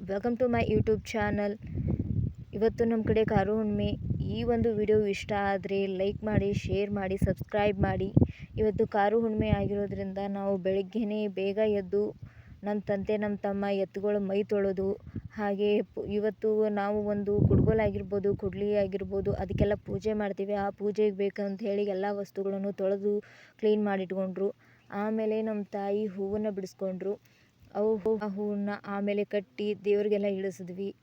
Welcome to my YouTube channel ಇವತ್ತು ನಮ್ಮ ಕಡೆ ಕಾರು ಹುಣ್ಣಿಮೆ ಈ ಒಂದು ವಿಡಿಯೋ ಇಷ್ಟ ಆದರೆ ಲೈಕ್ ಮಾಡಿ ಶೇರ್ ಮಾಡಿ ಸಬ್ಸ್ಕ್ರೈಬ್ ಮಾಡಿ. ಇವತ್ತು ಕಾರು ಹುಣ್ಣಿಮೆ ಆಗಿರೋದ್ರಿಂದ ನಾವು ಬೆಳಗ್ಗೆನೇ ಬೇಗ ಎದ್ದು ನಮ್ಮ ತಂದೆ ನಮ್ಮ ತಮ್ಮ ಎತ್ತುಗಳು ಮೈ ತೊಳೆದು ಹಾಗೆ ಇವತ್ತು ನಾವು ಒಂದು ಕುಡ್ಗೋಲಾಗಿರ್ಬೋದು, ಕುಡ್ಲಿ ಆಗಿರ್ಬೋದು, ಅದಕ್ಕೆಲ್ಲ ಪೂಜೆ ಮಾಡ್ತೀವಿ. ಆ ಪೂಜೆಗೆ ಬೇಕಂತ ಹೇಳಿ ಎಲ್ಲ ವಸ್ತುಗಳನ್ನು ತೊಳೆದು ಕ್ಲೀನ್ ಮಾಡಿಟ್ಕೊಂಡ್ರು. ಆಮೇಲೆ ನಮ್ಮ ತಾಯಿ ಹೂವನ್ನು ಬಿಡಿಸ್ಕೊಂಡ್ರು. ಅವು ಹೂವನ್ನ ಆಮೇಲೆ ಕಟ್ಟಿ ದೇವರಿಗೆಲ್ಲ ಇಳಿಸಿದ್ವಿ.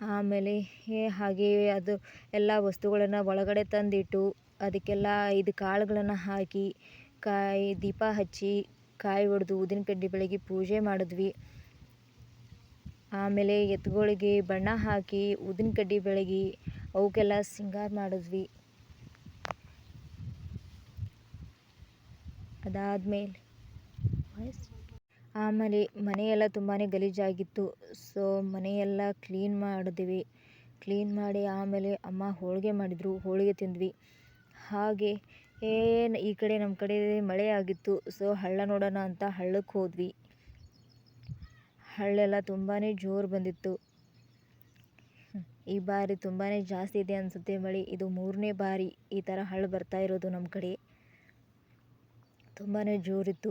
ಆಮೇಲೆ ಹೇ- ಹಾಗೆ ಅದು ಎಲ್ಲ ವಸ್ತುಗಳನ್ನು ಒಳಗಡೆ ತಂದಿಟ್ಟು ಅದಕ್ಕೆಲ್ಲ ಐದು ಕಾಳುಗಳನ್ನು ಹಾಕಿ, ಕಾಯಿ ದೀಪ ಹಚ್ಚಿ, ಕಾಯಿ ಹೊಡೆದು ಊದಿನ ಕಡ್ಡಿ ಬೆಳಗ್ಗೆ ಪೂಜೆ ಮಾಡಿದ್ವಿ. ಆಮೇಲೆ ಎತ್ತುಗಳಿಗೆ ಬಣ್ಣ ಹಾಕಿ ಊದಿನ ಕಡ್ಡಿ ಬೆಳಗಿ ಅವಕ್ಕೆಲ್ಲ ಸಿಂಗಾರ ಮಾಡಿದ್ವಿ. ಅದಾದಮೇಲೆ ಆಮೇಲೆ ಮನೆಯೆಲ್ಲ ತುಂಬಾ ಗಲೀಜಾಗಿತ್ತು. ಸೊ, ಮನೆಯೆಲ್ಲ ಕ್ಲೀನ್ ಮಾಡಿದ್ವಿ. ಕ್ಲೀನ್ ಮಾಡಿ ಆಮೇಲೆ ಅಮ್ಮ ಹೋಳಿಗೆ ಮಾಡಿದರು. ಹೋಳಿಗೆ ತಿಂದ್ವಿ. ಹಾಗೆ ಏನು ಈ ಕಡೆ ನಮ್ಮ ಕಡೆ ಮಳೆ ಆಗಿತ್ತು. ಸೊ, ಹಳ್ಳ ನೋಡೋಣ ಅಂತ ಹಳ್ಳಕ್ಕೆ ಹೋದ್ವಿ. ಹಳ್ಳೆಲ್ಲ ತುಂಬಾ ಜೋರು ಬಂದಿತ್ತು. ಈ ಬಾರಿ ತುಂಬಾ ಜಾಸ್ತಿ ಇದೆ ಅನಿಸುತ್ತೆ ಮಳೆ. ಇದು ಮೂರನೇ ಬಾರಿ ಈ ಥರ ಹಳ್ಳು ಬರ್ತಾ ಇರೋದು ನಮ್ಮ ಕಡೆ. ತುಂಬಾ ಜೋರಿತ್ತು.